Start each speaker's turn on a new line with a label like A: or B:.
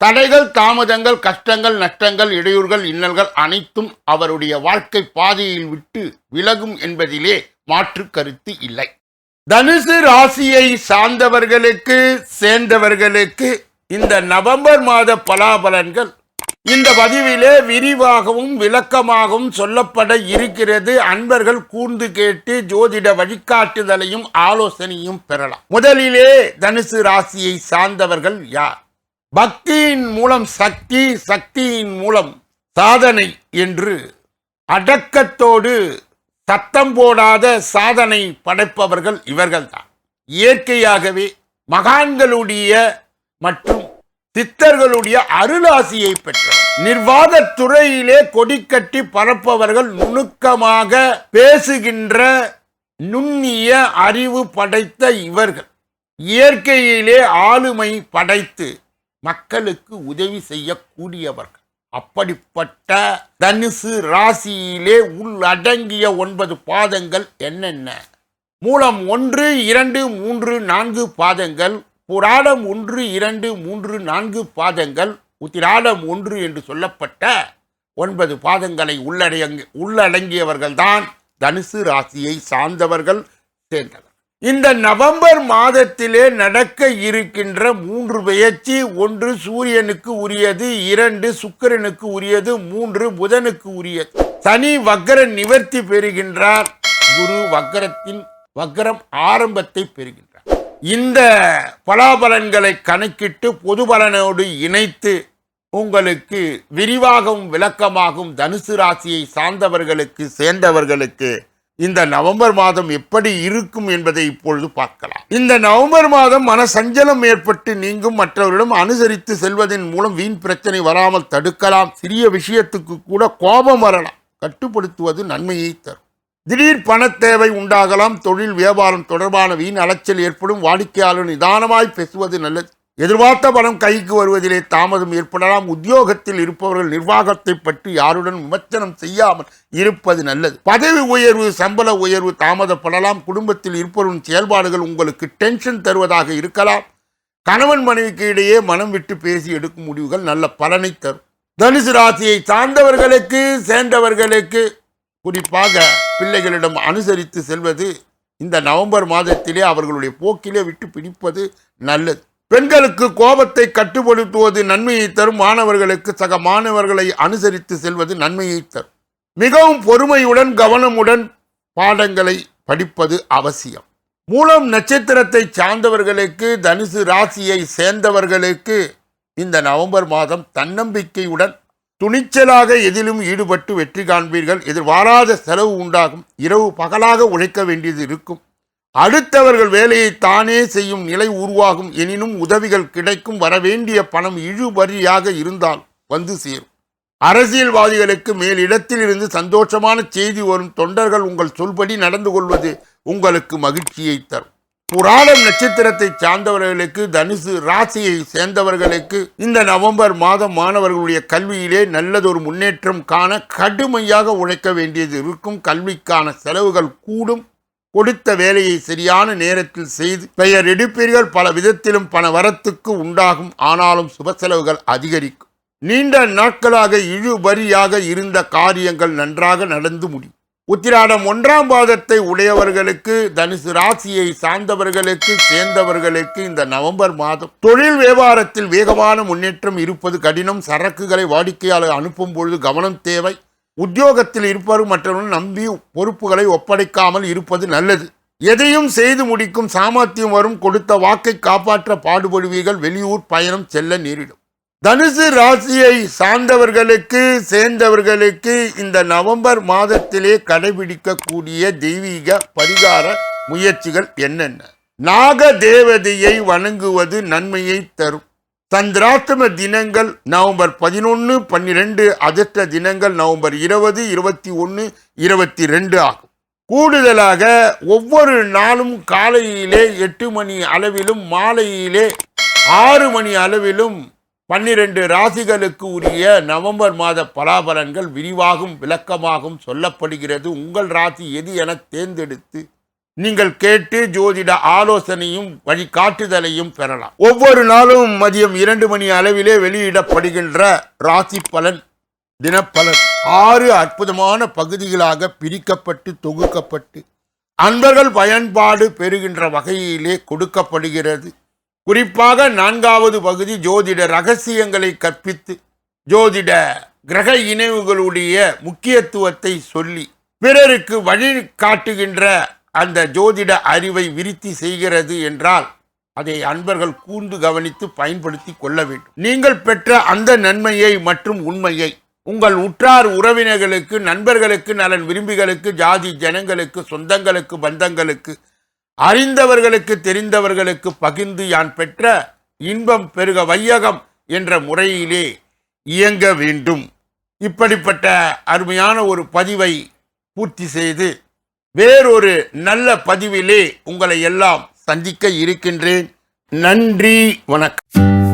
A: தடைகள் தாமதங்கள் கஷ்டங்கள் நஷ்டங்கள் இடையூறுகள் இன்னல்கள் அனைத்தும் அவருடைய வாழ்க்கை பாதையில் விட்டு விலகும் என்பதிலே மாற்று கருத்து இல்லை. தனுசு ராசியை சார்ந்தவர்களுக்கு சேர்ந்தவர்களுக்கு இந்த நவம்பர் மாத பலாபலன்கள் இந்த பதிவிலே விரிவாகவும் விளக்கமாகவும் சொல்லப்பட இருக்கிறது. அன்பர்கள் கூர்ந்து கேட்டு ஜோதிட வழிகாட்டுதலையும் ஆலோசனையும் பெறலாம். முதலிலே தனுசு ராசியை சார்ந்தவர்கள் யார்? பக்தியின் மூலம் சக்தி சக்தியின் மூலம் சாதனை என்று அடக்கத்தோடு சத்தம் போடாத சாதனை படைப்பவர்கள் இவர்கள்தான். இயற்கையாகவே மகான்களுடைய மற்றும் சித்தர்களுடைய அருளாசியை பெற்ற நிர்வாக துறையிலே கொடிக்கட்டி பரப்பவர்கள் நுணுக்கமாக பேசுகின்ற நுண்ணிய அறிவு படைத்த இவர்கள். இயற்கையிலே ஆளுமை படைத்து மக்களுக்கு உதவி செய்யக்கூடியவர்கள். அப்படிப்பட்ட தனுசு ராசியிலே உள்ளடங்கிய ஒன்பது பாதங்கள் என்னென்ன? மூலம் ஒன்று இரண்டு மூன்று நான்கு பாதங்கள் புராடம் ஒன்று இரண்டு மூன்று நான்கு பாதங்கள் உத்திராடம் ஒன்று என்று சொல்லப்பட்ட ஒன்பது பாதங்களை உள்ளடங்கி உள்ளடங்கியவர்கள்தான் தனுசு ராசியை சார்ந்தவர்கள் சேர்ந்தனர் இந்த நவம்பர் மாதத்திலே நடக்க இருக்கின்ற மூன்று பெயர்ச்சி ஒன்று சூரியனுக்கு உரியது இரண்டு சுக்கிரனுக்கு உரியது மூன்று புதனுக்கு உரியது. சனி வக்கர நிவர்த்தி பெறுகின்றார். குரு வக்கரத்தின் வக்கரம் ஆரம்பத்தை பெறுகின்றார். இந்த பலாபலன்களை கணக்கிட்டு பொது பலனோடு இணைத்து உங்களுக்கு விரிவாகவும் விளக்கமாகவும் தனுசு ராசியை சார்ந்தவர்களுக்கு சேர்ந்தவர்களுக்கு இந்த நவம்பர் மாதம் எப்படி இருக்கும் என்பதை இப்பொழுது பார்க்கலாம். இந்த நவம்பர் மாதம் மன சஞ்சலம் ஏற்பட்டு நீங்கும் மற்றவரிடம் அனுசரித்து செல்வதன் மூலம் வீண் பிரச்சனை வராமல் தடுக்கலாம். சிறிய விஷயத்துக்கு கூட கோபம் வரலாம். கட்டுப்படுத்துவது நன்மையை தரும். திடீர் பண தேவை உண்டாகலாம். தொழில் வியாபாரம் தொடர்பான வீண் அலைச்சல் ஏற்படும். வாடிக்கையாளர் நிதானமாய் பேசுவது நல்லது. எதிர்பார்த்த பணம் கைக்கு வருவதிலே தாமதம் ஏற்படலாம். உத்தியோகத்தில் இருப்பவர்கள் நிர்வாகத்தை பற்றி யாருடன் விமர்சனம் செய்யாமல் இருப்பது நல்லது. பதவி உயர்வு சம்பள உயர்வு தாமதப்படலாம். குடும்பத்தில் இருப்பவரின் செயல்பாடுகள் உங்களுக்கு டென்ஷன் தருவதாக இருக்கலாம். கணவன் மனைவிக்கு இடையே மனம் விட்டு பேசி எடுக்கும் முடிவுகள் நல்ல பலனை தரும். தனுசு ராசியை சார்ந்தவர்களுக்கு சேர்ந்தவர்களுக்கு குறிப்பாக பிள்ளைகளிடம் அனுசரித்து செல்வது இந்த நவம்பர் மாதத்திலே அவர்களுடைய போக்கிலே விட்டு பிடிப்பது நல்லது. பெண்களுக்கு கோபத்தை கட்டுப்படுத்துவது நன்மையை தரும். மாணவர்களுக்கு சக மாணவர்களை அனுசரித்து செல்வது நன்மையை தரும். மிகவும் பொறுமையுடன் கவனமுடன் பாடங்களை படிப்பது அவசியம். மூலம் நட்சத்திரத்தை சார்ந்தவர்களுக்கு தனுசு ராசியை சேர்ந்தவர்களுக்கு இந்த நவம்பர் மாதம் தன்னம்பிக்கையுடன் துணிச்சலாக எதிலும் ஈடுபட்டு வெற்றி காண்பீர்கள். எதிர்பாராத செலவு உண்டாகும். இரவு பகலாக உழைக்க வேண்டியது இருக்கும். அடுத்தவர்கள் வேலையை தானே செய்யும் நிலை உருவாகும் எனினும் உதவிகள் கிடைக்கும் வரவேண்டிய பணம் இழுபறியாக இருந்தால் வந்து சேரும். அரசியல்வாதிகளுக்கு மேல் இடத்தில் இருந்து சந்தோஷமான செய்தி வரும் தொண்டர்கள் உங்கள் சொல்படி நடந்து கொள்வது உங்களுக்கு மகிழ்ச்சியை தரும். புராணம் நட்சத்திரத்தை சார்ந்தவர்களுக்கு தனுசு ராசியை சேர்ந்தவர்களுக்கு இந்த நவம்பர் மாதம் மாணவர்களுடைய கல்வியிலே நல்லதொரு முன்னேற்றம் காண கடுமையாக உழைக்க வேண்டியது இருக்கும். கல்விக்கான செலவுகள் கூடும். கொடுத்த வேலையை சரியான நேரத்தில் செய்து பெயர் எடுப்பீர்கள் பல விதத்திலும் பண வரத்துக்கு உண்டாகும். ஆனாலும் சுப செலவுகள் அதிகரிக்கும். நீண்ட நாட்களாக இழுபறியாக இருந்த காரியங்கள் நன்றாக நடந்து முடியும். உத்திராடம் ஒன்றாம் பாதத்தை உடையவர்களுக்கு தனுசு ராசியை சார்ந்தவர்களுக்கு சேர்ந்தவர்களுக்கு இந்த நவம்பர் மாதம் தொழில் வியாபாரத்தில் வேகமான முன்னேற்றம் இருப்பது கடினம். சரக்குகளை வாடிக்கையாளர் அனுப்பும் பொழுது கவனம் தேவை. உத்தியோகத்தில் இருப்பவர் மற்றவர்கள் நம்பி பொறுப்புகளை ஒப்படைக்காமல் இருப்பது நல்லது. எதையும் செய்து முடிக்கும் சாமர்த்தியம் வரும் கொடுத்த வாக்கை காப்பாற்ற பாடுபடுவீர்கள். வெளியூர் பயணம் செல்ல நேரிடும். தனுசு ராசியை சார்ந்தவர்களுக்கு சேர்ந்தவர்களுக்கு இந்த நவம்பர் மாதத்திலே கடைபிடிக்கக்கூடிய தெய்வீக பரிகார முயற்சிகள் என்னென்ன? நாக தேவதையை வணங்குவது நன்மையை தரும். சந்திராஷ்டம தினங்கள் நவம்பர் பதினொன்று பன்னிரெண்டு அதிர்ஷ்ட தினங்கள் நவம்பர் இருபது இருபத்தி ஒன்று இருபத்தி ரெண்டு ஆகும். கூடுதலாக ஒவ்வொரு நாளும் காலையிலே எட்டு மணி அளவிலும் மாலையிலே ஆறு மணி அளவிலும் பன்னிரண்டு ராசிகளுக்கு உரிய நவம்பர் மாத பலாபலன்கள் விரிவாகும் விளக்கமாகும் சொல்லப்படுகிறது. உங்கள் ராசி எது என தேர்ந்தெடுத்து நீங்கள் கேட்டு ஜோதிட ஆலோசனையும் வழிகாட்டுதலையும் பெறலாம். ஒவ்வொரு நாளும் மதியம் இரண்டு மணி அளவிலே வெளியிடப்படுகின்ற ராசி பலன் தினப்பலன். ஆறு அற்புதமான பகுதிகளாக பிரிக்கப்பட்டு தொகுக்கப்பட்டு அன்பர்கள் பயன்பாடு பெறுகின்ற வகையிலே கொடுக்கப்படுகிறது. குறிப்பாக நான்காவது பகுதி ஜோதிட ரகசியங்களை கற்பித்து ஜோதிட கிரக இணைவுகளுடைய முக்கியத்துவத்தை சொல்லி பிறருக்கு வழி காட்டுகின்ற அந்த ஜோதிட அறிவை விருத்தி செய்கிறது என்றால் அதை அன்பர்கள் கூர்ந்து கவனித்து பயன்படுத்தி கொள்ள வேண்டும். நீங்கள் பெற்ற அந்த நன்மையை மற்றும் உண்மையை உங்கள் உற்றார் உறவினர்களுக்கு நண்பர்களுக்கு நலன் விரும்பிகளுக்கு ஜாதி ஜனங்களுக்கு சொந்தங்களுக்கு பந்தங்களுக்கு அறிந்தவர்களுக்கு தெரிந்தவர்களுக்கு பகிர்ந்து யான் பெற்ற இன்பம் பெருக வையகம் என்ற முறையிலே இயங்க வேண்டும். இப்படிப்பட்ட அருமையான ஒரு பதிவை பூர்த்தி செய்து வேறொரு நல்ல பதிவிலே உங்களை எல்லாம் சந்திக்க இருக்கின்றேன். நன்றி வணக்கம்.